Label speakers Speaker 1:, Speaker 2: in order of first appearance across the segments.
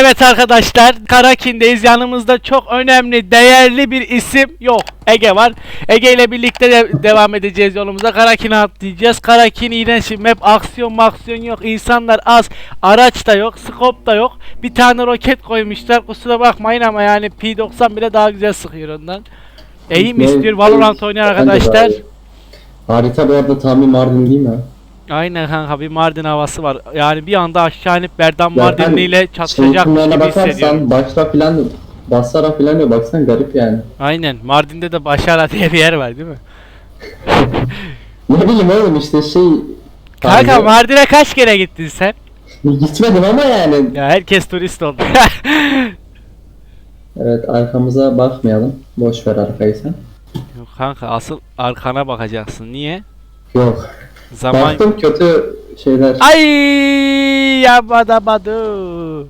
Speaker 1: Evet arkadaşlar Karakin'deyiz. Yanımızda çok önemli, değerli bir isim yok. Ege var. Ege ile birlikte de devam edeceğiz yolumuza. Karakin'e atlayacağız. Karakin iğrenç map. Aksiyon maksiyon yok. İnsanlar az. Araç da yok. Scope da yok. Bir tane roket koymuşlar. Kusura bakmayın ama yani P90 bile daha güzel sıkıyor ondan. Eğim istiyor. Valorant oynayan arkadaşlar.
Speaker 2: Harita bu arada tahmin Mardin değil mi?
Speaker 1: Aynen kanka bir Mardin havası var. Yani bir anda aşağı inip Berdan Mardinli
Speaker 2: ben
Speaker 1: ile çatışacakmış gibi hissediyorum.
Speaker 2: başla filan Basara filan diyor baksan garip yani.
Speaker 1: Aynen. Mardin'de de Başara diye bir yer var değil mi?
Speaker 2: Ne bileyim oğlum işte şey...
Speaker 1: Kanka
Speaker 2: Hani-
Speaker 1: Mardin'e kaç kere gittin sen?
Speaker 2: Gitmedim ama yani.
Speaker 1: Ya herkes turist oldu.
Speaker 2: Evet arkamıza bakmayalım. Boş ver arkayı sen.
Speaker 1: Yok kanka asıl arkana bakacaksın. Niye?
Speaker 2: Yok.
Speaker 1: Zaman...
Speaker 2: Baktım kötü şeyler.
Speaker 1: Ay yapamadı.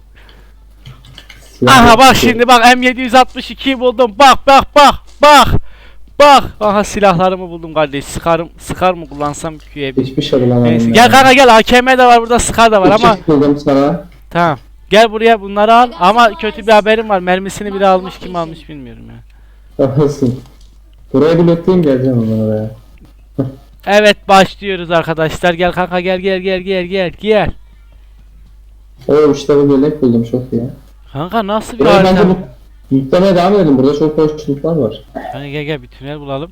Speaker 2: silah
Speaker 1: Aha bak şimdi bak M762 buldum. Bak bak bak bak. Bak. Aha silahlarımı buldum kardeş. Sıkarım sıkar mı kullansam Q'ye bir.
Speaker 2: Hiçbir şey bulamadım.
Speaker 1: Neyse
Speaker 2: ya.
Speaker 1: gel kanka gel AKM de var burada Scar da var ama
Speaker 2: Işık buldum sana.
Speaker 1: tamam. Gel buraya bunları al ama kötü bir haberim var. Mermisini biri almış kim almış bilmiyorum ya.
Speaker 2: Olsun. Buraya lootlayayım geleceğim ondan oraya.
Speaker 1: Evet başlıyoruz arkadaşlar. Gel kanka gel gel gel gel gel gel.
Speaker 2: Oo işte bu yelek buldum çok iyi.
Speaker 1: Kanka nasıl bir
Speaker 2: Buraya bence
Speaker 1: harita?
Speaker 2: bu Yüklemeye devam edelim. Burada çok hoş lootlar var.
Speaker 1: Hani gel gel bir tünel bulalım.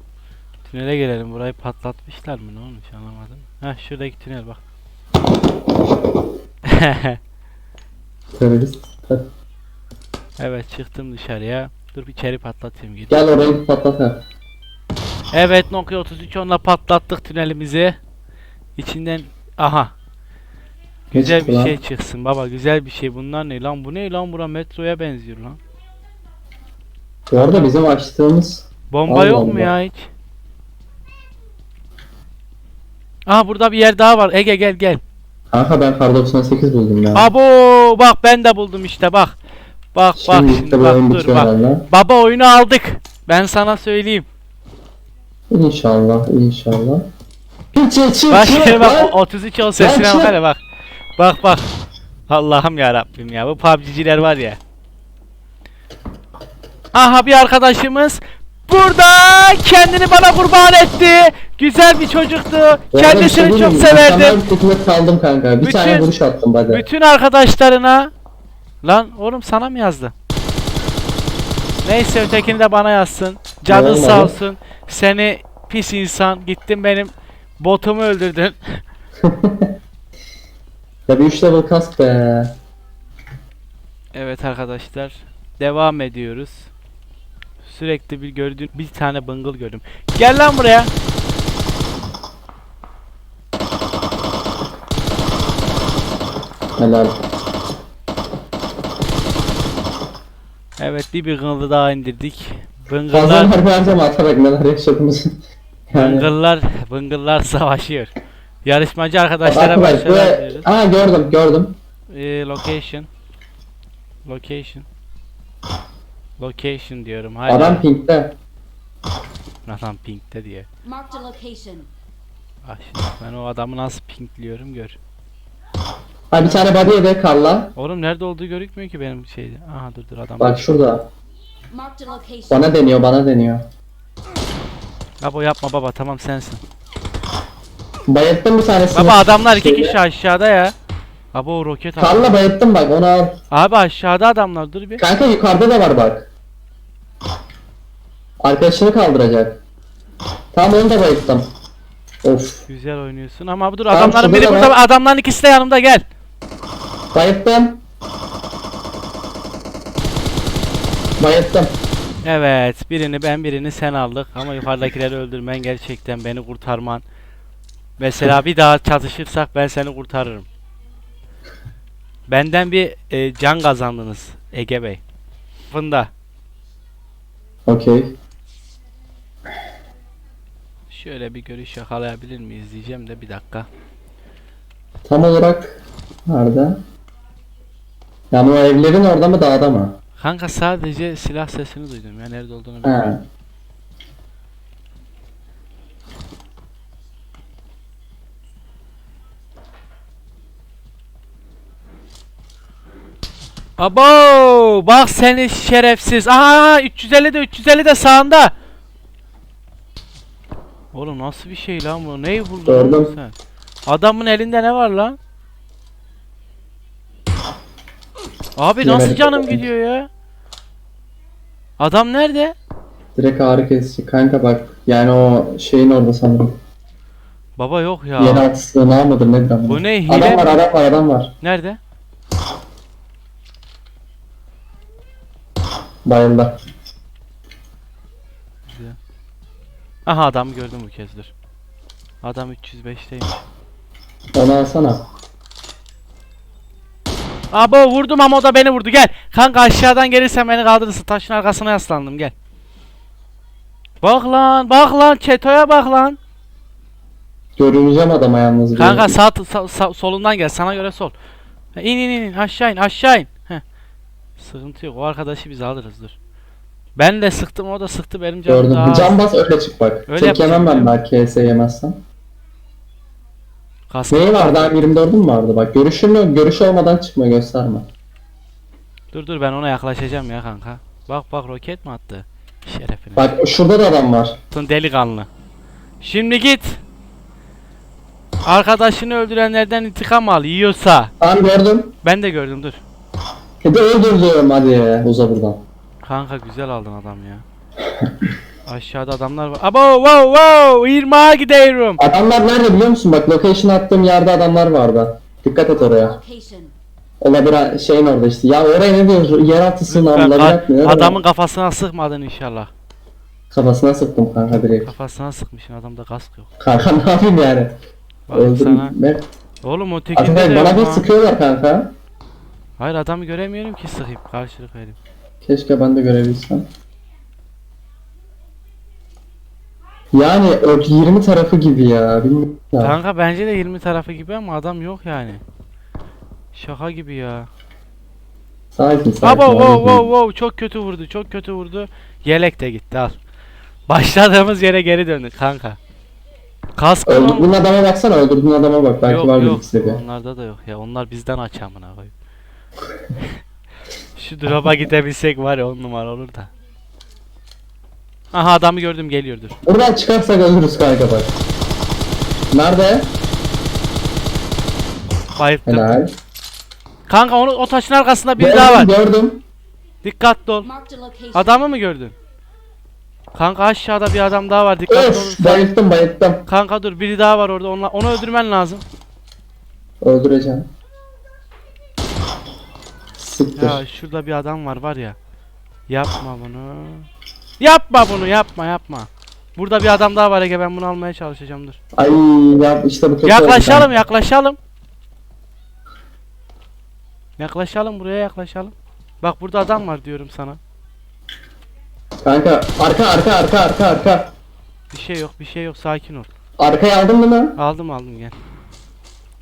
Speaker 1: Tünele gelelim. Burayı patlatmışlar mı? Ne olmuş anlamadım. Heh şuradaki tünel bak.
Speaker 2: Terörist.
Speaker 1: Evet çıktım dışarıya. Dur bir içeri patlatayım.
Speaker 2: Gel orayı patlat ha.
Speaker 1: Evet Nokia 33 onunla patlattık tünelimizi. İçinden aha güzel bir
Speaker 2: lan?
Speaker 1: şey çıksın baba güzel bir şey. Bunlar ne lan? Bu ne lan? Bura metroya benziyor lan.
Speaker 2: Bu arada bizim açtığımız
Speaker 1: Bomba
Speaker 2: Allah
Speaker 1: yok mu
Speaker 2: Allah.
Speaker 1: ya hiç? Aha burada bir yer daha var. Ege gel gel.
Speaker 2: Kanka ben kar 98 buldum ya.
Speaker 1: Abo bak ben de buldum işte bak. Bak bak
Speaker 2: Şimdi
Speaker 1: şimdi bak
Speaker 2: oyun
Speaker 1: dur
Speaker 2: bitiyor
Speaker 1: bak.
Speaker 2: herhalde.
Speaker 1: Baba oyunu aldık. Ben sana söyleyeyim.
Speaker 2: İnşallah inşallah. Çık
Speaker 1: Bak şimdi bak
Speaker 2: lan.
Speaker 1: o 33 ol sesine bak hele bak. Bak bak. Allah'ım ya Rabbim ya bu PUBG'ciler var ya. Aha bir arkadaşımız burada kendini bana kurban etti. Güzel bir çocuktu.
Speaker 2: Şey
Speaker 1: Kendisini çok severdim.
Speaker 2: Hükümet kaldım kanka. Bir
Speaker 1: Bütün-
Speaker 2: tane vuruş attım hadi.
Speaker 1: Bütün arkadaşlarına Lan oğlum sana mı yazdı? Neyse ötekini de bana yazsın. Canın
Speaker 2: Olmadı.
Speaker 1: sağ olsun. Seni pis insan. Gittin benim botumu öldürdün.
Speaker 2: Ya bir 3 level kask be.
Speaker 1: Evet arkadaşlar. Devam ediyoruz. Sürekli bir gördüğüm bir tane bıngıl gördüm. Gel lan buraya.
Speaker 2: Helal.
Speaker 1: Evet bir bıngılı daha indirdik.
Speaker 2: Fazla
Speaker 1: Bıngıllar,
Speaker 2: mermi atarak neler yaşadığımızı. Yani.
Speaker 1: bıngıllar, bıngıllar savaşıyor. Yarışmacı arkadaşlara
Speaker 2: Arkadaş
Speaker 1: başarılar
Speaker 2: buraya...
Speaker 1: diliyoruz.
Speaker 2: Aa gördüm gördüm.
Speaker 1: Ee, location. Location. Location diyorum. Hala.
Speaker 2: Adam pinkte.
Speaker 1: Adam pinkte diye.
Speaker 3: Marked a location.
Speaker 1: Ah şimdi ben o adamı nasıl pinkliyorum gör.
Speaker 2: Ha bir tane body yedi karla.
Speaker 1: Oğlum nerede olduğu görükmüyor ki benim şeyde. Aha dur dur adam.
Speaker 2: Bak şurada. Bana deniyor bana deniyor.
Speaker 1: Baba yapma baba tamam sensin.
Speaker 2: Bayılttım bir tanesini.
Speaker 1: Baba adamlar iki kişi aşağıda ya. Baba o roket abi.
Speaker 2: Karla bayılttım bak onu al.
Speaker 1: Abi aşağıda adamlar dur bir.
Speaker 2: Kanka yukarıda da var bak. Arkadaşını kaldıracak. Tamam onu da bayılttım. Of.
Speaker 1: Güzel oynuyorsun ama dur
Speaker 2: Tamam,
Speaker 1: adamların biri
Speaker 2: da
Speaker 1: burada
Speaker 2: var.
Speaker 1: adamların ikisi de yanımda gel.
Speaker 2: Bayılttım. Bayılttım.
Speaker 1: Evet birini ben birini sen aldık ama yukarıdakileri öldürmen gerçekten beni kurtarman. Mesela bir daha çatışırsak ben seni kurtarırım. Benden bir e, can kazandınız Ege Bey. Fında.
Speaker 2: Okey.
Speaker 1: Şöyle bir görüş yakalayabilir miyiz diyeceğim de bir dakika.
Speaker 2: Tam olarak nerede? Yani o evlerin orada mı dağda mı?
Speaker 1: Kanka sadece silah sesini duydum ya nerede olduğunu bilmiyorum. Abo bak seni şerefsiz. Aha 350 de 350 de sağında. Oğlum nasıl bir şey lan bu? Neyi buldun
Speaker 2: Gördüm.
Speaker 1: sen? Adamın elinde ne var lan? Abi nasıl
Speaker 2: Yemedik
Speaker 1: canım
Speaker 2: bakalım.
Speaker 1: gidiyor ya? Adam nerede?
Speaker 2: Direkt ağrı kesici. Kanka bak yani o şeyin orada sanırım.
Speaker 1: Baba yok ya.
Speaker 2: Yeni sığınağı mıdır nedir ama.
Speaker 1: Bu ne, hile
Speaker 2: Adam var adam var adam var.
Speaker 1: Nerede?
Speaker 2: Bayıldı.
Speaker 1: Aha adamı gördüm bu kez dur. Adam 305'teymiş.
Speaker 2: Onu alsana.
Speaker 1: Abo vurdum ama o da beni vurdu gel. Kanka aşağıdan gelirsen beni kaldırırsın. Taşın arkasına yaslandım gel. Bak lan bak lan çetoya bak lan.
Speaker 2: Görüneceğim adama yalnız.
Speaker 1: Kanka sağ, sağ- sağ- solundan gel sana göre sol. İn in in aşağı in aşağı in. Heh. Sıkıntı yok o arkadaşı biz alırız dur. Ben de sıktım o da sıktı benim canım
Speaker 2: Gördüm.
Speaker 1: daha.
Speaker 2: Can bas öyle çık bak.
Speaker 1: Öyle
Speaker 2: yemem ben belki KS yemezsem.
Speaker 1: Kask-
Speaker 2: Neyi vardı abi 24'üm mü vardı bak. Görüşüm görüş olmadan çıkma gösterme.
Speaker 1: Dur dur ben ona yaklaşacağım ya kanka. Bak bak roket mi attı? Şerefine.
Speaker 2: Bak şurada da adam var.
Speaker 1: Tın delikanlı. Şimdi git. Arkadaşını öldürenlerden intikam al yiyorsa.
Speaker 2: Tamam gördüm.
Speaker 1: Ben de gördüm dur.
Speaker 2: Hadi öldür diyorum hadi uza buradan.
Speaker 1: Kanka güzel aldın adam ya. Aşağıda adamlar var. Abo wow wow 20'a gidiyorum.
Speaker 2: Adamlar nerede biliyor musun? Bak location attığım yerde adamlar vardı. Dikkat et oraya.
Speaker 3: Location.
Speaker 2: O labira şeyin orada işte. Ya oraya ne diyorsun? Yeraltı
Speaker 1: a-
Speaker 2: Ne
Speaker 1: adamın kafasına sıkmadın inşallah.
Speaker 2: Kafasına sıktım kanka direkt.
Speaker 1: Kafasına sıkmışsın adamda kask yok.
Speaker 2: Kanka ne yapayım yani?
Speaker 1: Bak sana.
Speaker 2: Öldürme.
Speaker 1: Oğlum o tekinde de
Speaker 2: bana bir sıkıyorlar kanka.
Speaker 1: Hayır adamı göremiyorum ki sıkayım karşılık vereyim.
Speaker 2: Keşke ben de görebilsem. Yani o 20 tarafı gibi ya. Bilmiyorum.
Speaker 1: Kanka bence de 20 tarafı gibi ama adam yok yani. Şaka gibi ya.
Speaker 2: Sakin sakin.
Speaker 1: Abo wow wow wow çok kötü vurdu çok kötü vurdu. Yelek de gitti al. Başladığımız yere geri döndük kanka. Kask
Speaker 2: Öldürdüğün adama baksana öldürdüğün adama bak. Belki
Speaker 1: yok
Speaker 2: vardır
Speaker 1: yok
Speaker 2: bir
Speaker 1: onlarda da yok ya onlar bizden aç amına koyayım. Şu drop'a gidebilsek var ya on numara olur da. Aha adamı gördüm geliyordur.
Speaker 2: Buradan çıkarsak ölürüz kanka bak. Nerede?
Speaker 1: Bayılttım.
Speaker 2: Helal.
Speaker 1: Kanka onu o taşın arkasında biri daha var.
Speaker 2: gördüm.
Speaker 1: Dikkatli ol.
Speaker 3: Marked a location.
Speaker 1: Adamı mı gördün? Kanka aşağıda bir adam daha var dikkatli
Speaker 2: Öf
Speaker 1: olursan.
Speaker 2: bayılttım bayılttım.
Speaker 1: Kanka dur biri daha var orada onla, onu öldürmen lazım.
Speaker 2: Öldüreceğim. Siktir.
Speaker 1: Ya şurada bir adam var var ya. Yapma bunu. Yapma bunu yapma yapma. Burada bir adam daha var Ege ben bunu almaya çalışacağım dur.
Speaker 2: Ay ya işte bu kötü oldu
Speaker 1: Yaklaşalım
Speaker 2: kanka.
Speaker 1: yaklaşalım. Yaklaşalım buraya yaklaşalım. Bak burada adam var diyorum sana.
Speaker 2: Kanka arka arka arka arka arka.
Speaker 1: Bir şey yok bir şey yok sakin ol.
Speaker 2: Arkayı aldın mı lan?
Speaker 1: Aldım aldım gel.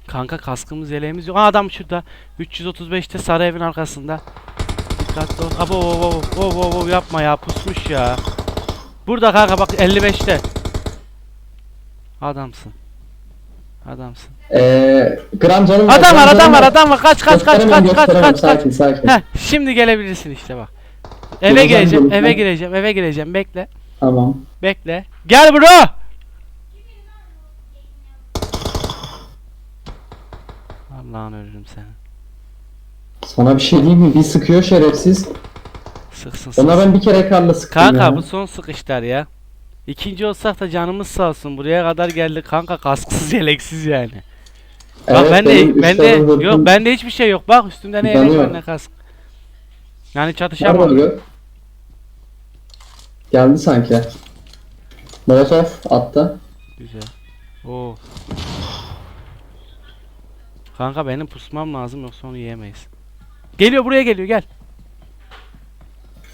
Speaker 1: Kanka kaskımız yeleğimiz yok. Aa adam şurada. 335'te sarı evin arkasında. Dikkatli ol. Abo wo wo wo wo yapma ya pusmuş ya. Burada kanka bak 55'te. Adamsın. Adamsın.
Speaker 2: Eee gram canım var.
Speaker 1: Adam var adam var adam var. Kaç kaç kaç kaç kaç kaç kaç.
Speaker 2: Sakin sakin.
Speaker 1: Heh şimdi gelebilirsin işte bak. Eve gireceğim eve gireceğim eve gireceğim bekle.
Speaker 2: Tamam.
Speaker 1: Bekle. Gel bro. Allah'ın ölürüm seni.
Speaker 2: Sana bir şey diyeyim mi? Bir sıkıyor şerefsiz.
Speaker 1: Sıksın sıksın.
Speaker 2: Ona ben bir kere karla sıktım
Speaker 1: Kanka
Speaker 2: ya.
Speaker 1: bu son sıkışlar ya. İkinci olsak da canımız sağ olsun. Buraya kadar geldik kanka kasksız yeleksiz yani. Bak
Speaker 2: Evet,
Speaker 1: ben
Speaker 2: benim
Speaker 1: de ben de
Speaker 2: zırhım-
Speaker 1: yok bende hiçbir şey yok. Bak üstümde ne yelek var ne kask. Yani
Speaker 2: oluyor? Geldi sanki. Molotov attı.
Speaker 1: Güzel. Oo. Kanka benim pusmam lazım yoksa onu yiyemeyiz. Geliyor buraya geliyor gel.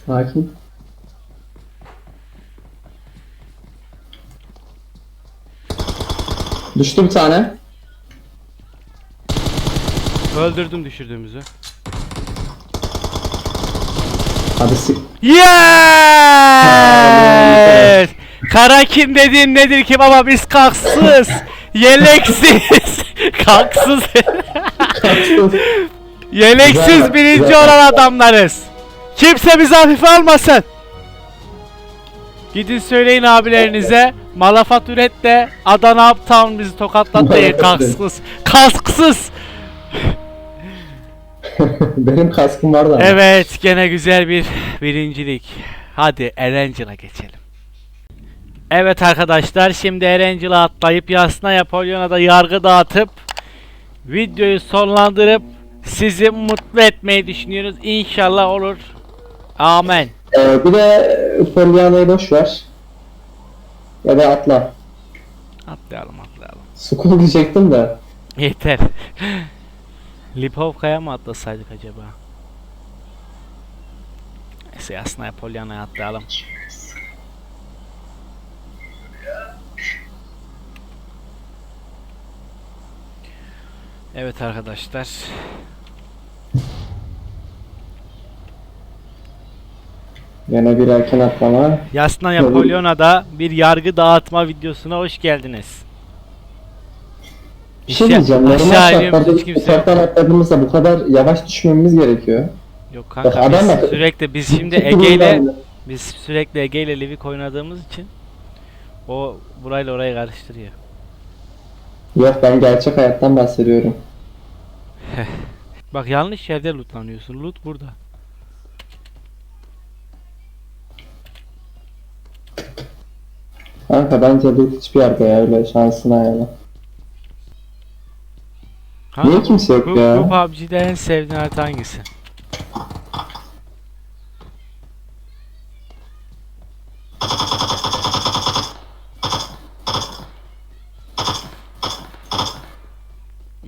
Speaker 2: Sakin. Düştü bir tane.
Speaker 1: Öldürdüm düşürdüğümüzü.
Speaker 2: Hadi sik.
Speaker 1: Yes! Karakin dediğin nedir ki baba biz kalksız, yeleksiz, kalksız. Yeleksiz birinci olan adamlarız. Kimse bizi hafife almasın. Gidin söyleyin abilerinize. Malafat üret de Adana Uptown bizi tokatlat diye
Speaker 2: Malafat üret.
Speaker 1: kasksız. Kasksız.
Speaker 2: Benim kaskım vardı ama.
Speaker 1: Evet gene güzel bir birincilik. Hadi Erangel'a geçelim. Evet arkadaşlar şimdi Erangel'a atlayıp Yasna Napolyon'a da yargı dağıtıp videoyu sonlandırıp sizi mutlu etmeyi düşünüyoruz. İnşallah olur. Amen.
Speaker 2: Ee, bir de Polyana'yı boş ver. Ya da atla.
Speaker 1: Atlayalım atlayalım.
Speaker 2: Sukul diyecektim de.
Speaker 1: Yeter. Lipovka'ya mı atlasaydık acaba? Neyse Yasna Polyana'ya atlayalım. Evet arkadaşlar.
Speaker 2: Yine bir erken atlama.
Speaker 1: Yasna Napolyona'da bir yargı dağıtma videosuna hoş geldiniz.
Speaker 2: Bir şey diyeceğim. Normal şartlarda
Speaker 1: hiç kimse yok.
Speaker 2: atladığımızda bu kadar yavaş düşmemiz gerekiyor.
Speaker 1: Yok
Speaker 2: Bak
Speaker 1: kanka
Speaker 2: adam
Speaker 1: biz
Speaker 2: bak-
Speaker 1: sürekli biz şimdi Ege ile biz sürekli Ege ile Livik oynadığımız için o burayla orayı karıştırıyor.
Speaker 2: Yok ben gerçek hayattan bahsediyorum.
Speaker 1: Bak yanlış yerde lootlanıyorsun. Loot burada.
Speaker 2: Kanka bence loot hiçbir yerde ya öyle şansına yani.
Speaker 1: Kanka,
Speaker 2: Niye kimse yok
Speaker 1: bu,
Speaker 2: ya?
Speaker 1: Bu PUBG'de en sevdiğin harita hangisi?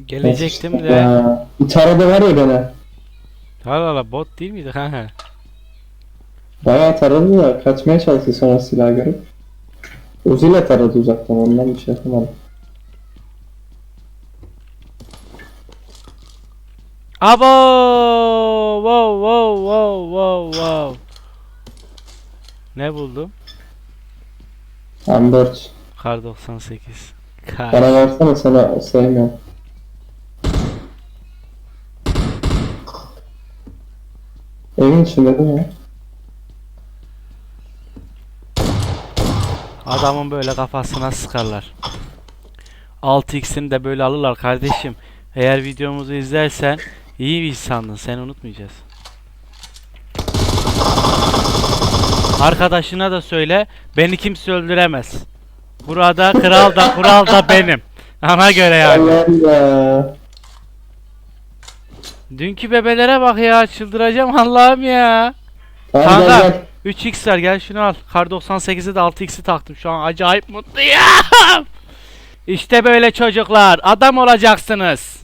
Speaker 1: Gelecektim de.
Speaker 2: Bir taradı var ya beni.
Speaker 1: Allah bot değil miydi kanka?
Speaker 2: Bayağı taradı da kaçmaya çalıştı sonra silah görüp. Uziyle taradı uzaktan ondan bir şey yapamadım.
Speaker 1: Abo! Wow wow wow wow wow. Ne buldum?
Speaker 2: M4.
Speaker 1: Kar 98. Kar.
Speaker 2: Bana versene sana sevmiyorum. Evin içinde değil mi?
Speaker 1: Adamın böyle kafasına sıkarlar. 6x'ini de böyle alırlar kardeşim. Eğer videomuzu izlersen iyi bir insandın. Seni unutmayacağız. Arkadaşına da söyle. Beni kimse öldüremez. Burada kral da kural da benim. Ana göre yani. Dünkü bebelere bak ya çıldıracağım Allah'ım ya. Kanka. 3x var gel şunu al. Kar 98'e de 6x'i taktım şu an acayip mutluyum. İşte böyle çocuklar adam olacaksınız.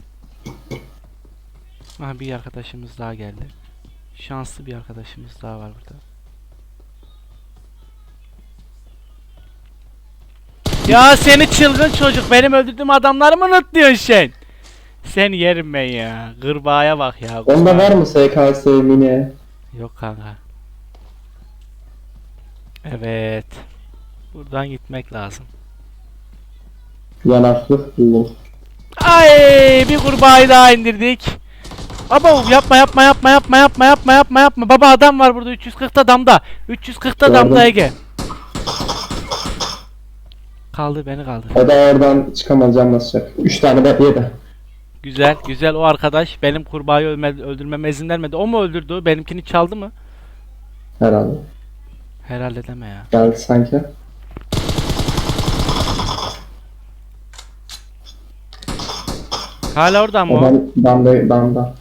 Speaker 1: Ha bir arkadaşımız daha geldi. Şanslı bir arkadaşımız daha var burada. Ya seni çılgın çocuk benim öldürdüğüm adamları mı unutuyorsun sen? Sen yerim ben ya. Gırbağaya bak ya.
Speaker 2: Onda var mı SKS mini?
Speaker 1: Yok kanka. Evet. Buradan gitmek lazım.
Speaker 2: Yanaklık buldum.
Speaker 1: Ay bir kurbağayı daha indirdik. Baba yapma yapma yapma yapma yapma yapma yapma yapma. Baba adam var burada 340'ta damda. 340'ta damda. Ege. Kaldır beni kaldır.
Speaker 2: O da oradan çıkamaz can basacak. 3 tane de yedi.
Speaker 1: Güzel güzel o arkadaş benim kurbağayı öldürmeme izin vermedi. O mu öldürdü? Benimkini çaldı mı?
Speaker 2: Herhalde.
Speaker 1: Herhalde deme ya.
Speaker 2: Geldi sanki.
Speaker 1: Hala orada mı o?
Speaker 2: Adam damda damda.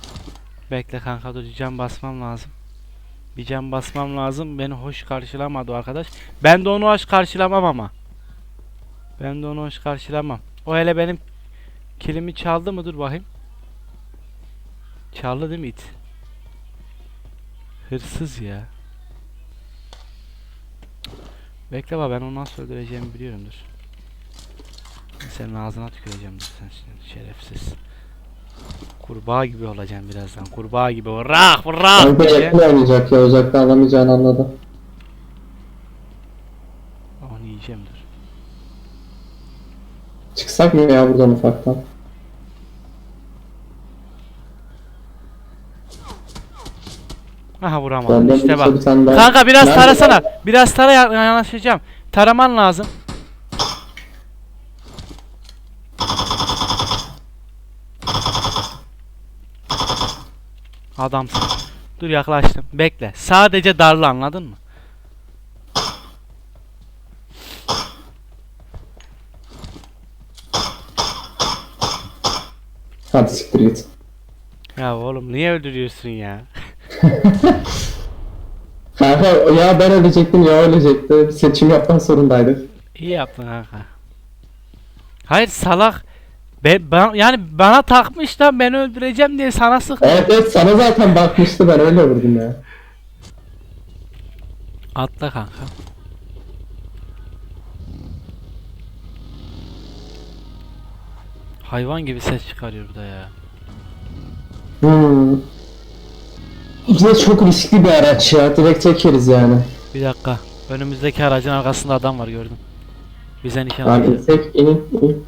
Speaker 1: Bekle kanka dur cam basmam lazım. Bir cam basmam lazım. Beni hoş karşılamadı o arkadaş. Ben de onu hoş karşılamam ama. Ben de onu hoş karşılamam. O hele benim kilimi çaldı mı? Dur bakayım. Çaldı değil mi it? Hırsız ya. Bekle bak ben onu nasıl öldüreceğimi biliyorum dur. Senin ağzına tüküreceğim dur sen şimdi şerefsiz. Kurbağa gibi olacaksın birazdan. Kurbağa gibi. Vırak vırak
Speaker 2: Kanka
Speaker 1: diye.
Speaker 2: yakın oynayacak ya uzaktan alamayacağını anladı.
Speaker 1: Onu yiyeceğim dur.
Speaker 2: Çıksak mı ya buradan ufaktan?
Speaker 1: Aha vuramadım
Speaker 2: Benden
Speaker 1: işte bak.
Speaker 2: bir tane daha-
Speaker 1: Kanka biraz
Speaker 2: Nerede
Speaker 1: tarasana. Biraz tara ya- yanaşacağım. Taraman lazım. Adamsın. Dur yaklaştım. Bekle. Sadece darla anladın mı?
Speaker 2: Hadi siktir git.
Speaker 1: Ya oğlum niye öldürüyorsun ya?
Speaker 2: Kanka ya ben ölecektim ya ölecekti. Seçim yapmak zorundaydık.
Speaker 1: İyi yaptın kanka. Hayır salak. Be, ben, yani bana takmış da beni öldüreceğim diye sana sık.
Speaker 2: Evet evet sana zaten bakmıştı ben öyle vurdum ya.
Speaker 1: Atla kanka. Hayvan gibi ses çıkarıyor burada ya.
Speaker 2: Hmm. Bize çok riskli bir araç ya. Direkt çekeriz yani.
Speaker 1: Bir dakika. Önümüzdeki aracın arkasında adam var gördüm. Bize nişan
Speaker 2: Tamam
Speaker 1: alıyor.
Speaker 2: insek inin. in.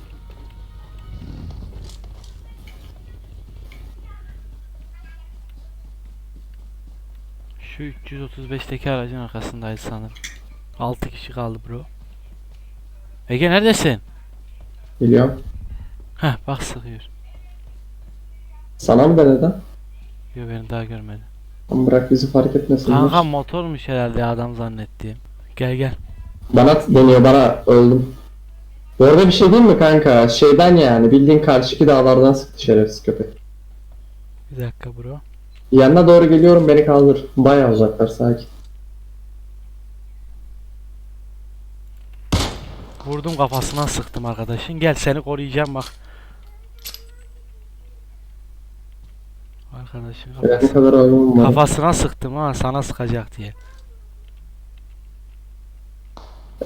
Speaker 1: Şu 335'teki aracın arkasındaydı sanırım. 6 kişi kaldı bro. Ege neredesin?
Speaker 2: Geliyorum.
Speaker 1: Heh bak sıkıyor.
Speaker 2: Sana mı denedi?
Speaker 1: Yo beni daha görmedi.
Speaker 2: Ama bırak bizi fark etmesin.
Speaker 1: Kanka motormuş herhalde adam zannettiğim. Gel gel.
Speaker 2: Bana deniyor bana öldüm. Bu arada bir şey diyeyim mi kanka? Şeyden yani bildiğin karşıki dağlardan sıktı şerefsiz köpek.
Speaker 1: Bir dakika bro.
Speaker 2: Yanına doğru geliyorum beni kaldır. Bayağı uzaklar sakin.
Speaker 1: Vurdum kafasına sıktım arkadaşın. Gel seni koruyacağım bak. Arkadaşın
Speaker 2: Ben ne kadar var.
Speaker 1: kafasına sıktım ha sana sıkacak diye.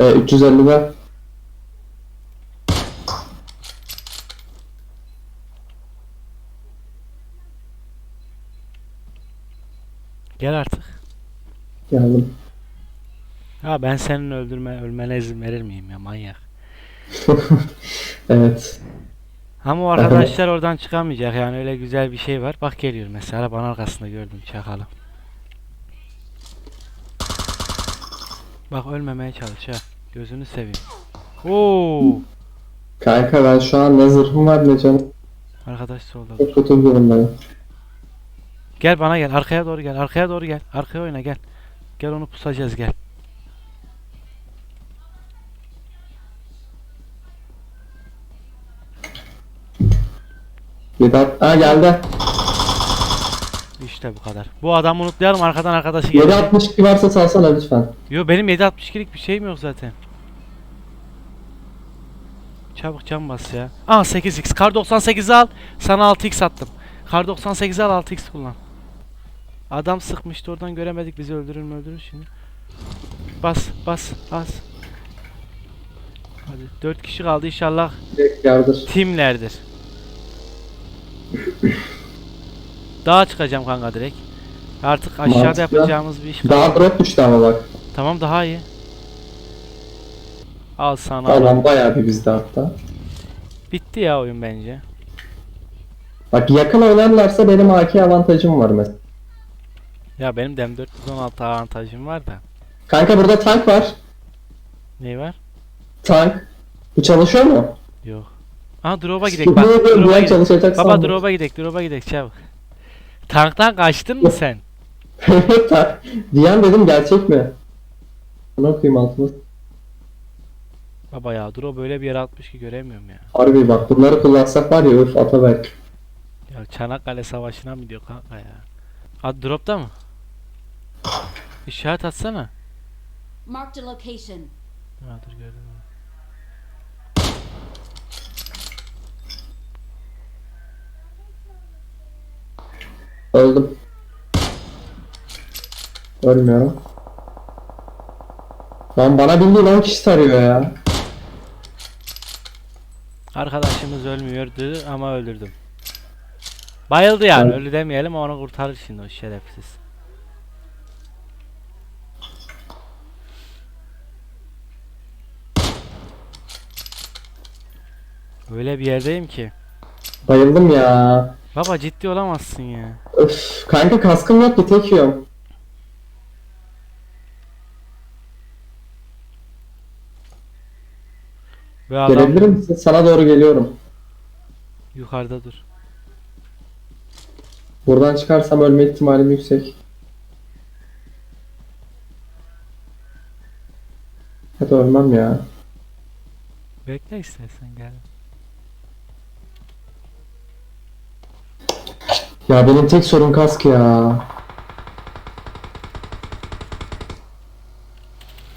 Speaker 2: Ee, 350'de.
Speaker 1: Gel artık.
Speaker 2: Geldim.
Speaker 1: Ha ben senin öldürme ölmene izin verir miyim ya manyak.
Speaker 2: evet.
Speaker 1: Ama o arkadaşlar oradan çıkamayacak yani öyle güzel bir şey var. Bak geliyor mesela bana arkasında gördüm çakalı. Bak ölmemeye çalış ha. Gözünü seveyim. Oo!
Speaker 2: Kanka ben şu an ne zırhım var ne canım.
Speaker 1: Arkadaş solda.
Speaker 2: Çok kötü durumdayım.
Speaker 1: Gel bana gel. Arkaya doğru gel. Arkaya doğru gel. Arkaya oyna gel. Gel onu pusacağız gel.
Speaker 2: Vedat. Ha geldi.
Speaker 1: İşte bu kadar. Bu adamı unutlayalım arkadan arkadaşı gelecek.
Speaker 2: 762 varsa salsana lütfen.
Speaker 1: Yo benim 7.62'lik bir şeyim yok zaten. Çabuk cam bas ya. Aa 8x. Kar 98'i al. Sana 6x attım. Kar 98'i al 6x kullan. Adam sıkmıştı oradan göremedik bizi öldürür mü öldürür şimdi. Bas bas bas. Hadi 4 kişi kaldı inşallah
Speaker 2: Direkt yardır.
Speaker 1: timlerdir. Dağa çıkacağım kanka direkt. Artık aşağıda
Speaker 2: Mantıklı.
Speaker 1: yapacağımız bir iş.
Speaker 2: Daha drop düştü ama bak.
Speaker 1: Tamam daha iyi. Al sana.
Speaker 2: Tamam bayağı bir bizde hatta.
Speaker 1: Bitti ya oyun bence.
Speaker 2: Bak yakın oynarlarsa benim AK avantajım var mesela.
Speaker 1: Ya benim de M416 avantajım var da.
Speaker 2: Kanka burada tank var.
Speaker 1: Ne var?
Speaker 2: Tank. Bu çalışıyor mu?
Speaker 1: Yok. Aha drop'a gidek bak. Drop'a gidek. Baba drop'a gidek, drop'a gidek çabuk. Tanktan kaçtın mı sen?
Speaker 2: Diyen dedim gerçek mi? Ne okuyayım altını?
Speaker 1: Baba ya drop öyle bir yere atmış ki göremiyorum ya.
Speaker 2: Harbi bak bunları kullansak var ya öf Ataberk.
Speaker 1: Ya Çanakkale Savaşı'na mı diyor kanka ya? Hadi drop'ta mı? İşaret atsana.
Speaker 3: Marked a location.
Speaker 1: Ha dur gördüm.
Speaker 2: Öldüm. Ölmüyorum. Lan bana bildiğin 10 kişi tarıyor ya.
Speaker 1: Arkadaşımız ölmüyordu ama öldürdüm. Bayıldı yani
Speaker 2: Evet.
Speaker 1: ölü demeyelim onu kurtarır şimdi o şerefsiz. Öyle bir yerdeyim ki.
Speaker 2: Bayıldım ya.
Speaker 1: Baba ciddi olamazsın ya.
Speaker 2: Öf, kanka kaskım yok ki tek yiyorum.
Speaker 1: Ve adam
Speaker 2: Gelebilir misin? Sana doğru geliyorum.
Speaker 1: yukarıda dur.
Speaker 2: Buradan çıkarsam ölme ihtimalim yüksek. Hadi ölmem ya.
Speaker 1: Bekle istersen gel.
Speaker 2: Ya benim tek sorun kask ya.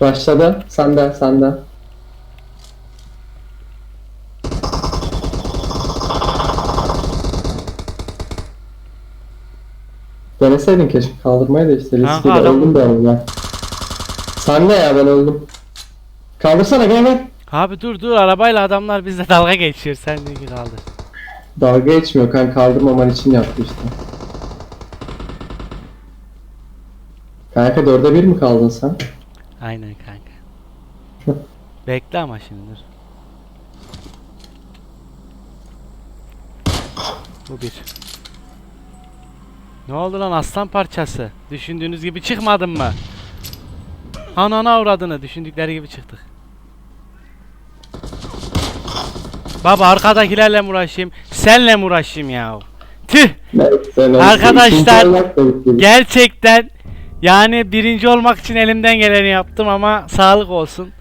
Speaker 2: Başladı. Sende, sende. Deneseydin keşke kaldırmayı da işte riskli de öldüm ben ya. Sen de ya ben öldüm. Kaldırsana gel gel.
Speaker 1: Abi dur dur arabayla adamlar bizle dalga geçiyor sen de kaldır.
Speaker 2: Dalga geçmiyor kan kaldırmaman için yaptı işte. Kanka dörde bir mi kaldın sen?
Speaker 1: Aynen kanka. Bekle ama şimdi dur. Bu bir. Ne oldu lan aslan parçası? Düşündüğünüz gibi çıkmadın mı? Anana avradını düşündükleri gibi çıktık. Baba arkadakilerle uğraşayım? Senle mi uğraşayım ya? Tüh! Arkadaşlar. Gerçekten yani birinci olmak için elimden geleni yaptım ama sağlık olsun.